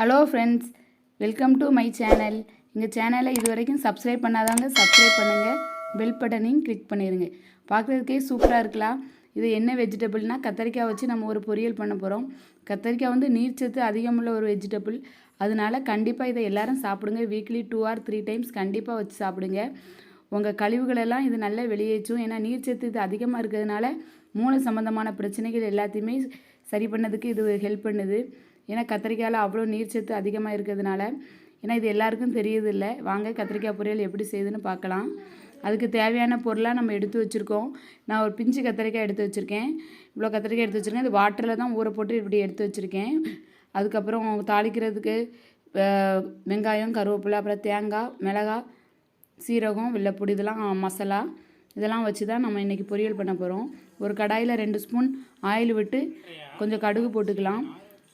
Hello friends welcome to my channel எங்கள் சேனலை இது வரைக்கும் சப்ஸ்கிரைப் பண்ணாதாங்க சப்ஸ்கிரைப் பண்ணுங்கள் பெல் பட்டனையும் கிளிக் பண்ணிடுங்க பார்க்குறதுக்கே சூப்பராக இருக்கலாம். இது என்ன வெஜிடபிள்னால் கத்தரிக்காய் வச்சு நம்ம ஒரு பொரியல் பண்ண போகிறோம் கத்தரிக்காய் வந்து நீர்ச்சத்து அதிகமுள்ள ஒரு வெஜிடபிள் அதனால கண்டிப்பாக இதை எல்லோரும் சாப்பிடுங்க. Weekly two or three times கண்டிப்பாக வச்சு சாப்பிடுங்க. உங்கள் கழிவுகளெல்லாம் இது நல்லா வெளியேற்றும். ஏன்னா நீர்ச்சத்து இது அதிகமாக இருக்கிறதுனால மூளை சம்மந்தமான பிரச்சனைகள் எல்லாத்தையுமே சரி பண்ணதுக்கு இது ஹெல்ப் பண்ணுது. ஏன்னா கத்திரிக்காயில் அவ்வளோ நீர் சத்து அதிகமாக இருக்கிறதுனால ஏன்னா இது எல்லாருக்கும் தெரியுதில்ல. வாங்க கத்திரிக்காய் பொரியல் எப்படி செய்யுதுன்னு பார்க்கலாம். அதுக்கு தேவையான பொருளாக நம்ம எடுத்து வச்சுருக்கோம். நான் ஒரு பிஞ்சு கத்திரிக்காய் எடுத்து வச்சுருக்கேன். இவ்வளோ கத்திரிக்காய் எடுத்து வச்சுருக்கேன். இது வாட்டரில் தான் ஊற போட்டு இப்படி எடுத்து வச்சுருக்கேன். அதுக்கப்புறம் தாளிக்கிறதுக்கு வெங்காயம் கருவேப்பிலை அப்புறம் தேங்காய் மிளகாய் சீரகம் வெள்ளைப்பொடி இதெல்லாம் மசாலா இதெல்லாம் வச்சு தான் நம்ம இன்றைக்கி பொரியல் பண்ண போகிறோம் ஒரு கடாயில் ரெண்டு ஸ்பூன் ஆயில் விட்டு கொஞ்சம் கடுகு போட்டுக்கலாம்.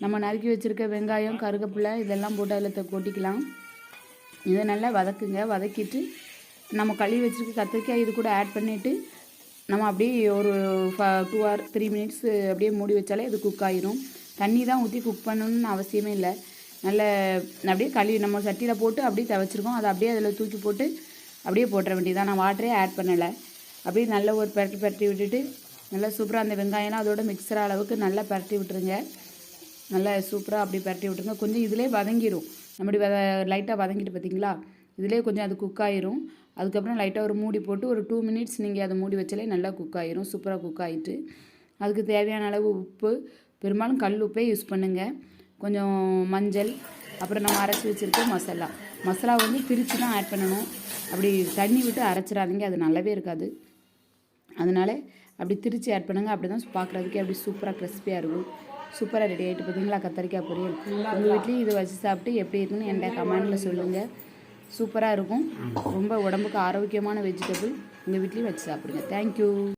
நம்ம நறுக்கி வச்சுருக்க வெங்காயம் கருகப்பில்லை இதெல்லாம் போட்டு அதில் கொட்டிக்கலாம். இதை நல்லா வதக்குங்க. வதக்கிட்டு நம்ம கழுவி வச்சுருக்க கத்திரிக்காய் இது கூட ஆட் பண்ணிவிட்டு நம்ம அப்படியே ஒரு டூ ஆர் த்ரீ மினிட்ஸ் அப்படியே மூடி வச்சாலே அது குக் ஆயிரும். தண்ணி தான் ஊற்றி குக் பண்ணணும்னு அவசியமே இல்லை. நல்ல அப்படியே கழுவி நம்ம சட்டியில் போட்டு அப்படியே தவச்சிருக்கோம். அதை அப்படியே அதில் தூக்கி போட்டு அப்படியே போட்டுற வேண்டியதான் நான் வாட்டரே ஆட் பண்ணலை. அப்படியே நல்ல ஒரு பரட்டி பரட்டி விட்டுட்டு நல்லா சூப்பராக அந்த வெங்காயம்லாம் அதோட மிக்சர் அளவுக்கு நல்லா பரட்டி விட்டுருங்க. நல்லா சூப்பராக அப்படி பரட்டி விட்டுருங்க. கொஞ்சம் இதிலே வதங்கிரும். நம்மடி வத லைட்டாக வதங்கிட்டு பார்த்தீங்களா இதிலே கொஞ்சம் அது குக் ஆயிரும். அதுக்கப்புறம் லைட்டாக ஒரு மூடி போட்டு ஒரு டூ மினிட்ஸ் நீங்கள் அதை மூடி வச்சாலே நல்லா குக் ஆயிரும். சூப்பராக குக் ஆகிட்டு அதுக்கு தேவையான அளவு உப்பு பெரும்பாலும் கல் உப்பே யூஸ் பண்ணுங்கள் கொஞ்சம் மஞ்சள் அப்புறம் நம்ம அரைச்சி வச்சுருக்க மசாலா. மசாலா வந்து பிரித்து தான் ஆட் பண்ணணும். அப்படி தண்ணி விட்டு அரைச்சிடாதீங்க. அது நல்லாவே இருக்காது. அதனால அப்படி திரித்து ஆட் பண்ணுங்கள் அப்படி தான் பார்க்குறதுக்கே அப்படி சூப்பராக க்ரிஸ்பியாக இருக்கும். சூப்பராக ரெடி ஆகிட்டு பார்த்தீங்களா கத்தரிக்காய் பொரியல். உங்கள் வீட்லேயும் இது வச்சு சாப்பிட்டு எப்படி இருக்குன்னு என்கிட்ட கமெண்டில் சொல்லுங்கள் சூப்பராக இருக்கும். ரொம்ப உடம்புக்கு ஆரோக்கியமான வெஜிடபிள் உங்கள் வீட்லேயும் வச்சு சாப்பிடுங்க. தேங்க்யூ